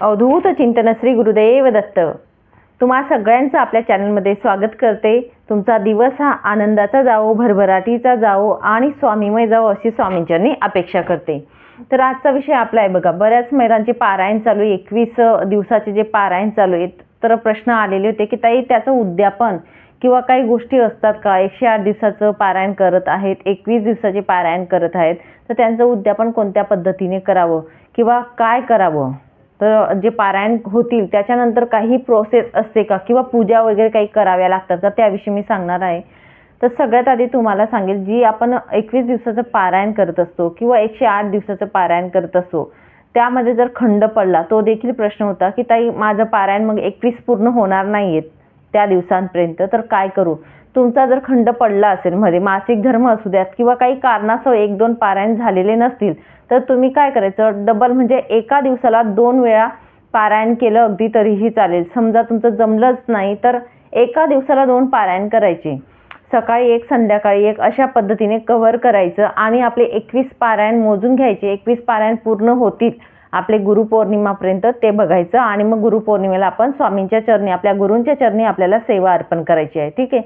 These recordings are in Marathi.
अवधूत चिंतन श्री गुरुदेव दत्त तुम्हा सगळ्यांचं आपल्या चॅनलमध्ये स्वागत करते. तुमचा दिवस हा आनंदाचा जावो भरभराटीचा जावो आणि स्वामीमय जावो अशी स्वामींच्यांनी अपेक्षा करते. तर आजचा विषय आपला आहे बघा बऱ्याच महिलांचे पारायण चालू आहे. एकवीस दिवसाचे जे पारायण चालू आहेत तर प्रश्न आलेले होते की ताई त्याचं उद्यापन किंवा काही गोष्टी असतात का? एकशे आठ दिवसाचं पारायण करत आहेत एकवीस दिवसाचे पारायण करत आहेत. तर त्यांचं उद्यापन कोणत्या पद्धतीने करावं किंवा काय करावं? तर जे पारायण होतील त्याच्यानंतर काही प्रोसेस असते का? किंवा पूजा वगैरे काही कराव्या लागतात का? त्याविषयी मी सांगणार आहे. तर सगळ्यात आधी तुम्हाला सांगेल जी आपण एकवीस दिवसाचं पारायण करत असतो किंवा एकशे आठ दिवसाचं पारायण करत असतो त्यामध्ये जर खंड पडला तो देखील प्रश्न होता की ताई माझं पारायण मग एकवीस पूर्ण होणार नाही आहेत त्या दिवसांपर्यंत तर काय करू? तुमचा जर खंड पडला असेल मध्ये मासिक धर्म असू द्यात किंवा काही कारणासह एक दोन पारायण झालेले नसतील तर तुम्ही काय करायचं? डबल म्हणजे एका दिवसाला दोन वेळा पारायण केलं अगदी तरीही चालेल. समजा तुमचं जमलंच नाही तर एका दिवसाला दोन पारायण करायचे. सकाळी एक संध्याकाळी एक अशा पद्धतीने कव्हर करायचं आणि आपले एकवीस पारायण मोजून घ्यायचे. एकवीस पारायण पूर्ण होतील. आपले गुरुपौर्णिमापर्यंत ते बघायचं आणि मग गुरुपौर्णिमेला आपण स्वामींच्या चरणी आपल्या गुरूंच्या चरणी आपल्याला सेवा अर्पण करायची आहे. ठीक आहे?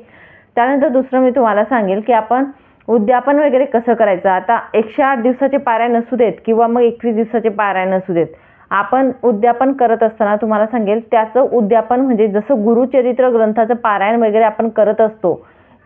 त्यानंतर दुसरं मी तुम्हाला सांगेल की आपण उद्यापन वगैरे कसं करायचं? आता एकशे आठ दिवसाचे पारायण असू देत किंवा मग एकवीस दिवसाचे पारायण असू देत. आपण उद्यापन करत असताना तुम्हाला सांगेल त्याचं उद्यापन म्हणजे जसं गुरुचरित्र ग्रंथाचं पारायण वगैरे आपण करत असतो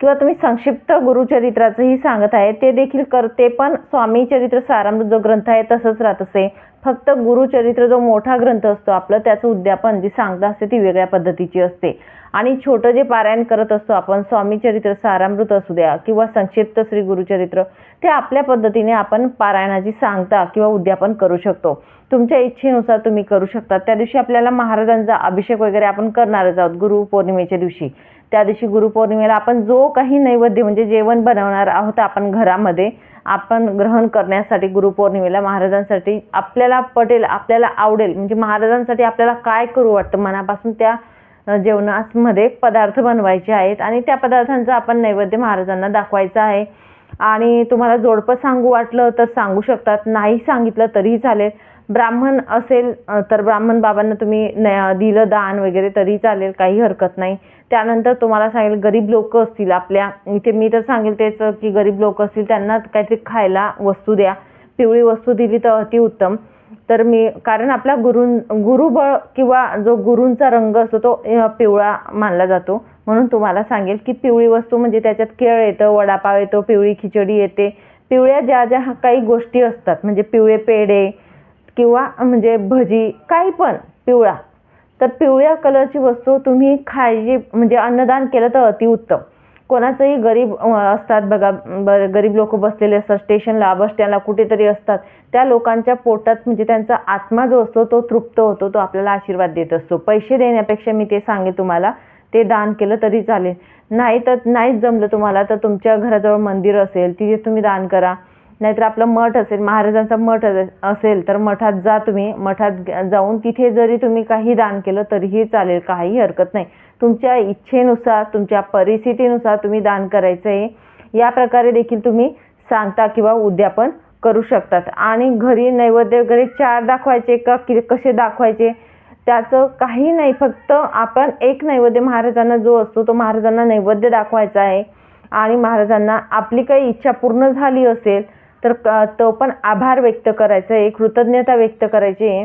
किंवा तुम्ही संक्षिप्त गुरुचरित्राचंही सांगत आहे ते देखील करते पण स्वामी चरित्र सारामृत जो ग्रंथ आहे तसंच राहत असे. फक्त गुरुचरित्र जो मोठा ग्रंथ असतो आपलं त्याचं उद्यापन जी सांगता असते ती वेगळ्या पद्धतीची असते. आणि छोटं जे पारायण करत असतो आपण स्वामी चरित्र सारामृत असू द्या किंवा संक्षिप्त श्री गुरुचरित्र ते आपल्या पद्धतीने आपण पारायणाची सांगता किंवा उद्यापन करू शकतो. तुमच्या इच्छेनुसार तुम्ही करू शकता. त्या दिवशी आपल्याला महाराजांचा अभिषेक वगैरे आपण करणारच आहोत गुरु पौर्णिमेच्या दिवशी. त्या दिवशी गुरुपौर्णिमेला आपण जो काही नैवेद्य म्हणजे जेवण बनवणार आहोत आपण घरामध्ये आपण ग्रहण करण्यासाठी गुरुपौर्णिमेला महाराजांसाठी आपल्याला पटेल आपल्याला आवडेल म्हणजे महाराजांसाठी आपल्याला काय करू वाटतं? मनापासून त्या जेवणामध्ये पदार्थ बनवायचे आहेत आणि त्या पदार्थांचा आपण नैवेद्य महाराजांना दाखवायचा आहे. आणि तुम्हाला जोडपं सांगू वाटलं तर सांगू शकतात नाही सांगितलं तरीही चालेल. ब्राह्मण असेल तर ब्राह्मण बाबांना तुम्ही न दिलं दान वगैरे तरी चालेल काही हरकत नाही. त्यानंतर तुम्हाला सांगेल गरीब लोक असतील आपल्या. इथे मी तर सांगेल तेच की गरीब लोक असतील त्यांना काहीतरी खायला वस्तू द्या. पिवळी वस्तू दिली तर अतिउत्तम तर मी कारण आपला गुरुं गुरुबळ किंवा जो गुरूंचा रंग असतो तो पिवळा मानला जातो. म्हणून तुम्हाला सांगेल की पिवळी वस्तू म्हणजे त्याच्यात केळ येतं वडापाव येतो पिवळी खिचडी येते. पिवळ्या ज्या ज्या काही गोष्टी असतात म्हणजे पिवळे पेढे किंवा म्हणजे भजी काही पण पिवळा. तर पिवळ्या कलरची वस्तू तुम्ही खायची म्हणजे अन्नदान केलं तर अतिउत्तम कोणाचंही गरीब असतात बघा गरीब लोक बसलेले असतात स्टेशनला बस स्टँडला कुठेतरी असतात. त्या लोकांच्या पोटात म्हणजे त्यांचा आत्मा जो असतो तो तृप्त होतो तो आपल्याला आशीर्वाद देत असतो. पैसे देण्यापेक्षा मी ते सांगेन तुम्हाला ते दान केलं तरी चालेल. नाही तर नाहीच जमलं तुम्हाला तर तुमच्या घराजवळ मंदिर असेल तिथे तुम्ही दान करा. नाहीतर आपलं मठ असेल महाराजांचा मठ असेल तर मठात जा तुम्ही. मठात जाऊन तिथे जरी तुम्ही काही दान केलं तरीही चालेल काही हरकत नाही. तुमच्या इच्छेनुसार तुमच्या परिस्थितीनुसार तुम्ही दान करायचं आहे या प्रकारे देखील तुम्ही सांगता किंवा उद्यापन करू शकतात. आणि घरी नैवेद्य वगैरे चार दाखवायचे का कि कसे दाखवायचे? त्याचं काही नाही. फक्त आपण एक नैवेद्य महाराजांना जो असतो तो महाराजांना नैवेद्य दाखवायचा आहे. आणि महाराजांना आपली काही इच्छा पूर्ण झाली असेल तर तो पण आभार व्यक्त करायचा आहे कृतज्ञता व्यक्त करायची. आहे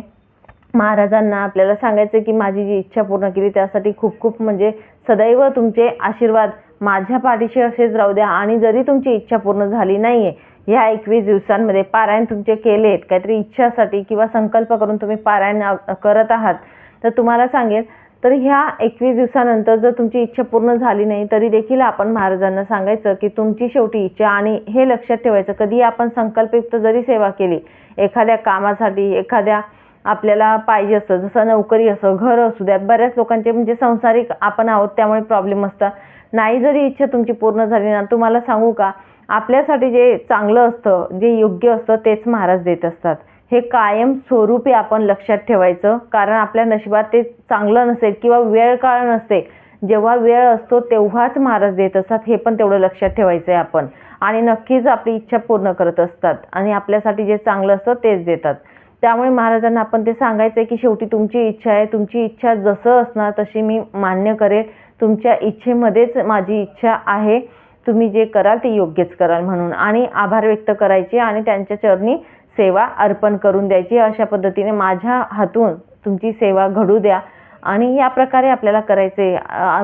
महाराजांना आपल्याला सांगायचं की माझी जी इच्छा पूर्ण केली त्यासाठी खूप खूप म्हणजे सदैव तुमचे आशीर्वाद माझ्या पाठीशी असेच राहू द्या. आणि जरी तुमची इच्छा पूर्ण झाली नाही आहे ह्या एकवीस दिवसांमध्ये पारायण तुमचे केलेत काहीतरी इच्छासाठी किंवा संकल्प करून तुम्ही पारायण करत आहात तर तुम्हाला सांगेल तर ह्या एकवीस दिवसानंतर जर तुमची इच्छा पूर्ण झाली नाही तरी देखील आपण महाराजांना सांगायचं की तुमची शेवटी इच्छा आणि हे लक्षात ठेवायचं कधी आपण संकल्पयुक्त जरी सेवा केली एखाद्या कामासाठी एखाद्या आपल्याला पाहिजे असतं जसं नोकरी असं घर असू द्यात बऱ्याच लोकांचे म्हणजे संसारिक आपण आहोत त्यामुळे प्रॉब्लेम असतात. नाही जरी इच्छा तुमची पूर्ण झाली ना तुम्हाला सांगू का आपल्यासाठी जे चांगलं असतं जे योग्य असतं तेच महाराज देत असतात. हे कायम स्वरूपी आपण लक्षात ठेवायचं. कारण आपल्या नशिबात ते चांगलं नसेल किंवा वेळ काळ नसते जेव्हा वेळ असतो तेव्हाच महाराज देत असतात हे पण तेवढं लक्षात ठेवायचं आहे आपण. आणि नक्कीच आपली इच्छा पूर्ण करत असतात आणि आपल्यासाठी जे चांगलं असतं तेच देतात. त्यामुळे महाराजांना आपण ते सांगायचं आहे की शेवटी तुमची इच्छा आहे तुमची इच्छा जसं असणार तशी मी मान्य करेल. तुमच्या इच्छेमध्येच माझी इच्छा आहे. तुम्ही जे कराल ते योग्यच कराल म्हणून. आणि आभार व्यक्त करायचे आणि त्यांच्या चरणी सेवा अर्पण करून द्यायची. अशा पद्धतीने माझ्या हातून तुमची सेवा घडू द्या. आणि या प्रकारे आपल्याला करायचे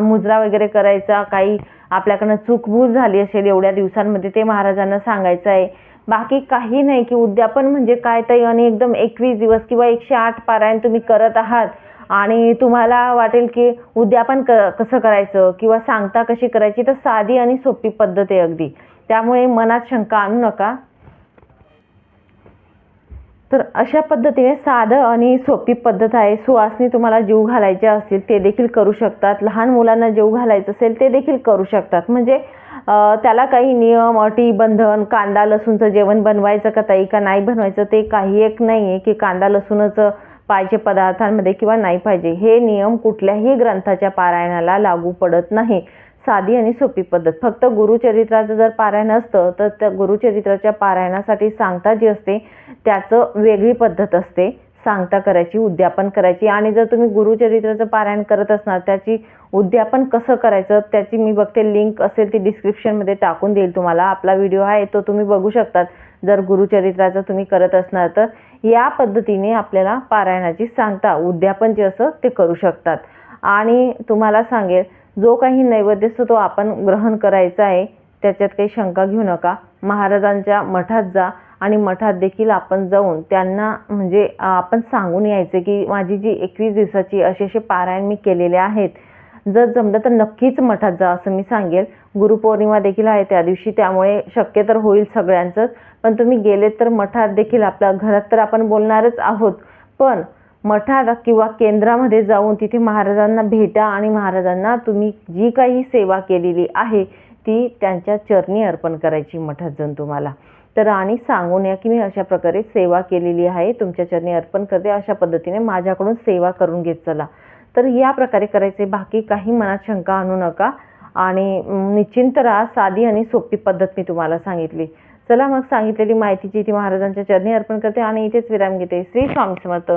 मुजरा वगैरे करायचा काही आपल्याकडनं चूकभूल झाली असेल एवढ्या दिवसांमध्ये ते महाराजांना सांगायचं आहे. बाकी काही नाही की उद्यापन म्हणजे काय ताई आणि एकदम एकवीस दिवस किंवा एकशे आठ पारायण तुम्ही करत आहात. आणि तुम्हाला वाटेल की उद्यापन क कसं करायचं किंवा सांगता कशी करायची तर साधी आणि सोपी पद्धत आहे अगदी. त्यामुळे मनात शंका आणू नका. तर अशा पद्धतीने साधं आणि सोपी पद्धत आहे. सुवासनी तुम्हाला जीव घालायचे असतील ते देखील करू शकतात. लहान मुलांना जीव घालायचं असेल ते देखील करू शकतात. म्हणजे त्याला काही नियम अटी बंधन कांदा लसूणचं जेवण बनवायचं का ताई का नाही बनवायचं ते काही एक नाही आहे की कांदा लसूणच पाहिजे पदार्थांमध्ये किंवा नाही पाहिजे. हे नियम कुठल्याही ग्रंथाच्या पारायणाला लागू पडत नाही. साधी आणि सोपी पद्धत. फक्त गुरुचरित्राचं जर पारायण असतं तर त्या गुरुचरित्राच्या पारायणासाठी सांगता जी असते त्याचं वेगळी पद्धत असते. सांगता करायची उद्यापन करायची. आणि जर तुम्ही गुरुचरित्राचं पारायण करत असणार त्याची उद्यापन कसं करायचं त्याची मी बघते. लिंक असेल ती डिस्क्रिप्शनमध्ये टाकून देईल तुम्हाला. आपला व्हिडिओ आहे तो तुम्ही बघू शकतात. जर गुरुचरित्राचं तुम्ही करत असणार तर या पद्धतीने आपल्याला पारायणाची सांगता उद्यापन जे असं ते करू शकतात. आणि तुम्हाला सांगेल जो काही नैवेद्य असतो तो आपण ग्रहण करायचा आहे त्याच्यात काही शंका घेऊ नका. महाराजांच्या मठात जा आणि मठात देखील आपण जाऊन त्यांना म्हणजे आपण सांगून यायचे की माझी जी एकवीस दिवसाची असे असे पारायण मी केलेले आहेत. जर जमलं तर नक्कीच मठात जा असं मी सांगेल. गुरुपौर्णिमा देखील आहे त्या दिवशी त्यामुळे शक्य तर होईल सगळ्यांचंच. पण तुम्ही गेलेत तर मठात देखील आपल्या घरात तर आपण बोलणारच आहोत. पण मठात किंवा केंद्रामध्ये जाऊन तिथे महाराजांना भेटा आणि महाराजांना तुम्ही जी काही सेवा केलेली आहे ती त्यांच्या चरणी अर्पण करायची मठात जाऊन तुम्हाला. तर आणि सांगून या की मी अशा प्रकारे सेवा केलेली आहे तुमच्या चरणी अर्पण करते अशा पद्धतीने माझ्याकडून सेवा करून घेत चला. तर या प्रकारे करायचे बाकी काही मनात शंका आणू नका आणि निश्चिंत राहा साधी आणि सोपी पद्धत मी तुम्हाला सांगितली. चला मग सांगितलेली माहितीची ती महाराजांच्या चरणी अर्पण करते आणि इथेच विराम घेते. श्री स्वामी समर्थ.